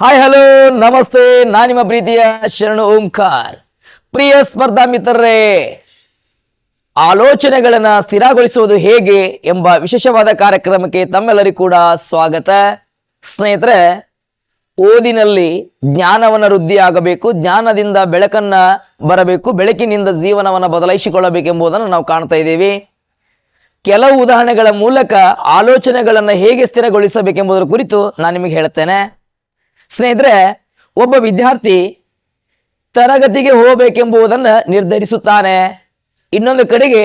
Hi, hello, ನಮಸ್ತೆ. ನಾನು ನಿಮ್ಮ ಪ್ರೀತಿಯ ಶರಣು ಓಂಕಾರ್. ಪ್ರಿಯ ಸ್ಪರ್ಧಾ ಮಿತ್ರರೇ, ಆಲೋಚನೆಗಳನ್ನ ಸ್ಥಿರಗೊಳಿಸುವುದು ಹೇಗೆ ಎಂಬ ವಿಶೇಷವಾದ ಕಾರ್ಯಕ್ರಮಕ್ಕೆ ತಮ್ಮೆಲ್ಲರಿಗೂ ಕೂಡ ಸ್ವಾಗತ. ಸ್ನೇಹಿತರೆ, ಓದಿನಲ್ಲಿ ಜ್ಞಾನವನ್ನು ವೃದ್ಧಿ ಆಗಬೇಕು ಜ್ಞಾನದಿಂದ ಬೆಳಕನ್ನ ಬರಬೇಕು, ಬೆಳಕಿನಿಂದ ಜೀವನವನ್ನು ಬದಲಾಯಿಸಿಕೊಳ್ಳಬೇಕೆಂಬುದನ್ನು ನಾವು ಕಾಣ್ತಾ ಇದ್ದೀವಿ. ಕೆಲವು ಉದಾಹರಣೆಗಳ ಮೂಲಕ ಆಲೋಚನೆಗಳನ್ನು ಹೇಗೆ ಸ್ಥಿರಗೊಳಿಸಬೇಕೆಂಬುದರ ಕುರಿತು ನಾನು ನಿಮಗೆ ಹೇಳ್ತೇನೆ. ಸ್ನೇಹಿತರೆ, ಒಬ್ಬ ವಿದ್ಯಾರ್ಥಿ ತರಗತಿಗೆ ಹೋಗಬೇಕೆಂಬುದನ್ನು ನಿರ್ಧರಿಸುತ್ತಾನೆ. ಇನ್ನೊಂದು ಕಡೆಗೆ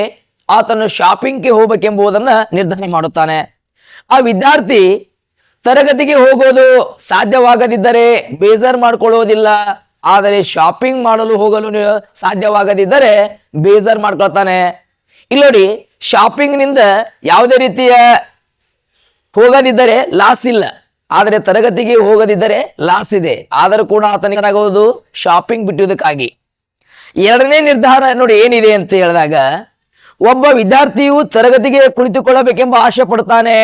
ಆತನು ಶಾಪಿಂಗ್ಗೆ ಹೋಗಬೇಕೆಂಬುದನ್ನು ನಿರ್ಧಾರ ಮಾಡುತ್ತಾನೆ. ಆ ವಿದ್ಯಾರ್ಥಿ ತರಗತಿಗೆ ಹೋಗೋದು ಸಾಧ್ಯವಾಗದಿದ್ದರೆ ಬೇಜಾರ್ ಮಾಡ್ಕೊಳ್ಳೋದಿಲ್ಲ. ಆದರೆ ಶಾಪಿಂಗ್ ಮಾಡಲು ಹೋಗಲು ಸಾಧ್ಯವಾಗದಿದ್ದರೆ ಬೇಜಾರ್ ಮಾಡ್ಕೊಳ್ತಾನೆ. ಇಲ್ಲಿ ನೋಡಿ ಶಾಪಿಂಗ್ನಿಂದ ಯಾವುದೇ ರೀತಿಯ ಹೋಗದಿದ್ದರೆ ಲಾಸ್ ಇಲ್ಲ. ಆದರೆ ತರಗತಿಗೆ ಹೋಗದಿದ್ದರೆ ಲಾಸ್ ಇದೆ. ಆದರೂ ಕೂಡ ಆತನಿಗನಾಗುವುದು ಶಾಪಿಂಗ್ ಬಿಟ್ಟುವುದಕ್ಕಾಗಿ. ಎರಡನೇ ನಿರ್ಧಾರ ನೋಡಿ ಏನಿದೆ ಅಂತ ಹೇಳಿದಾಗ, ಒಬ್ಬ ವಿದ್ಯಾರ್ಥಿಯು ತರಗತಿಗೆ ಕುಳಿತುಕೊಳ್ಳಬೇಕೆಂಬ ಆಶೆ ಪಡ್ತಾನೆ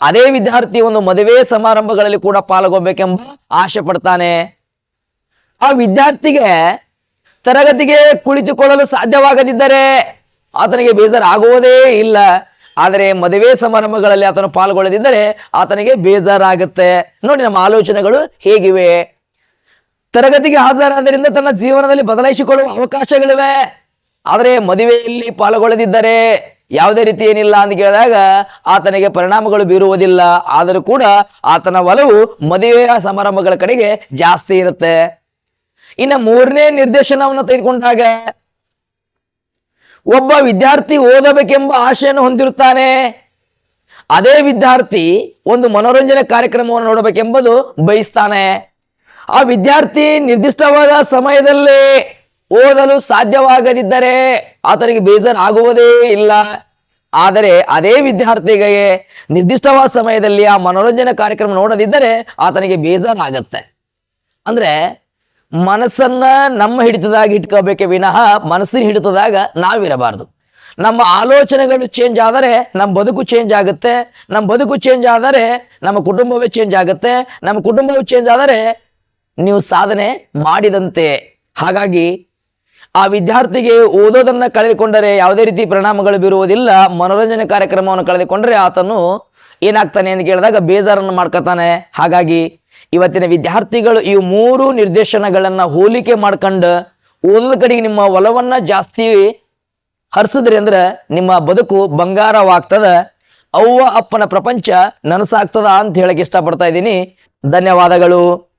ಅದೇ ವಿದ್ಯಾರ್ಥಿ ಒಂದು ಮದುವೆ ಸಮಾರಂಭಗಳಲ್ಲಿ ಕೂಡ ಪಾಲ್ಗೊಳ್ಬೇಕೆಂಬ ಆಶೆ ಪಡ್ತಾನೆ ಆ ವಿದ್ಯಾರ್ಥಿಗೆ ತರಗತಿಗೆ ಕುಳಿತುಕೊಳ್ಳಲು ಸಾಧ್ಯವಾಗದಿದ್ದರೆ ಆತನಿಗೆ ಬೇಜಾರಾಗುವುದೇ ಇಲ್ಲ. ಆದರೆ ಮದುವೆ ಸಮಾರಂಭಗಳಲ್ಲಿ ಆತನು ಪಾಲ್ಗೊಳ್ಳದಿದ್ದರೆ ಆತನಿಗೆ ಬೇಜಾರಾಗುತ್ತೆ. ನೋಡಿ ನಮ್ಮ ಆಲೋಚನೆಗಳು ಹೇಗಿವೆ? ತರಗತಿಗೆ ಹಾಜರಾದ್ದರಿಂದ ತನ್ನ ಜೀವನದಲ್ಲಿ ಬದಲಾಯಿಸಿಕೊಳ್ಳುವ ಅವಕಾಶಗಳಿವೆ. ಆದರೆ ಮದುವೆಯಲ್ಲಿ ಪಾಲ್ಗೊಳ್ಳದಿದ್ದರೆ ಯಾವುದೇ ರೀತಿ ಏನಿಲ್ಲ ಅಂತ ಕೇಳಿದಾಗ ಆತನಿಗೆ ಪರಿಣಾಮಗಳು ಬೀರುವುದಿಲ್ಲ. ಆದರೂ ಕೂಡ ಆತನ ಒಲವು ಮದುವೆಯ ಸಮಾರಂಭಗಳ ಕಡೆಗೆ ಜಾಸ್ತಿ ಇರುತ್ತೆ. ಇನ್ನು ಮೂರನೇ ನಿರ್ದೇಶನವನ್ನು ತೆಗೆದುಕೊಂಡಾಗ ಒಬ್ಬ ವಿದ್ಯಾರ್ಥಿ ಓದಬೇಕೆಂಬ ಆಶೆಯನ್ನು ಹೊಂದಿರುತ್ತಾನೆ. ಅದೇ ವಿದ್ಯಾರ್ಥಿ ಒಂದು ಮನೋರಂಜನೆ ಕಾರ್ಯಕ್ರಮವನ್ನು ನೋಡಬೇಕೆಂಬುದು ಬಯಸ್ತಾನೆ. ಆ ವಿದ್ಯಾರ್ಥಿ ನಿರ್ದಿಷ್ಟವಾದ ಸಮಯದಲ್ಲಿ ಓದಲು ಸಾಧ್ಯವಾಗದಿದ್ದರೆ ಆತನಿಗೆ ಬೇಜಾರಾಗುವುದೇ ಇಲ್ಲ. ಆದರೆ ಅದೇ ವಿದ್ಯಾರ್ಥಿಗೆ ನಿರ್ದಿಷ್ಟವಾದ ಸಮಯದಲ್ಲಿ ಆ ಮನೋರಂಜನೆ ಕಾರ್ಯಕ್ರಮ ನೋಡದಿದ್ದರೆ ಆತನಿಗೆ ಬೇಜಾರಾಗತ್ತೆ. ಅಂದ್ರೆ ಮನಸ್ಸನ್ನ ನಮ್ಮ ಹಿಡಿತದಾಗ ಇಟ್ಕೋಬೇಕೆ ವಿನಃ ಮನಸ್ಸಿನ ಹಿಡಿತದಾಗ ನಾವಿರಬಾರ್ದು. ನಮ್ಮ ಆಲೋಚನೆಗಳು ಚೇಂಜ್ ಆದರೆ ನಮ್ಮ ಬದುಕು ಚೇಂಜ್ ಆಗುತ್ತೆ. ನಮ್ಮ ಬದುಕು ಚೇಂಜ್ ಆದರೆ ನಮ್ಮ ಕುಟುಂಬವೇ ಚೇಂಜ್ ಆಗುತ್ತೆ. ನಮ್ಮ ಕುಟುಂಬವೇ ಚೇಂಜ್ ಆದರೆ ನೀವು ಸಾಧನೆ ಮಾಡಿದಂತೆ. ಹಾಗಾಗಿ ಆ ವಿದ್ಯಾರ್ಥಿಗೆ ಓದೋದನ್ನು ಕಳೆದುಕೊಂಡರೆ ಯಾವುದೇ ರೀತಿ ಪರಿಣಾಮಗಳು ಬೀರುವುದಿಲ್ಲ. ಮನೋರಂಜನೆ ಕಾರ್ಯಕ್ರಮವನ್ನು ಕಳೆದುಕೊಂಡರೆ ಆತನು ಏನಾಗ್ತಾನೆ ಅಂತ ಕೇಳಿದಾಗ ಬೇಜಾರನ್ನು ಮಾಡ್ಕೊತಾನೆ. ಹಾಗಾಗಿ ಇವತ್ತಿನ ವಿದ್ಯಾರ್ಥಿಗಳು ಈ ಮೂರು ನಿರ್ದೇಶನಗಳನ್ನು ಹೋಲಿಕೆ ಮಾಡ್ಕೊಂಡು ಓದೋದ ಕಡೆಗೆ ನಿಮ್ಮ ಒಲವನ್ನು ಜಾಸ್ತಿ ಹರಿಸಿದ್ರಿ ಅಂದ್ರೆ ನಿಮ್ಮ ಬದುಕು ಬಂಗಾರವಾಗ್ತದ, ಅವ್ವ ಅಪ್ಪನ ಪ್ರಪಂಚ ನನಸಾಗ್ತದ ಅಂತ ಹೇಳಕ್ಕೆ ಇಷ್ಟಪಡ್ತಾ ಇದ್ದೀನಿ. ಧನ್ಯವಾದಗಳು.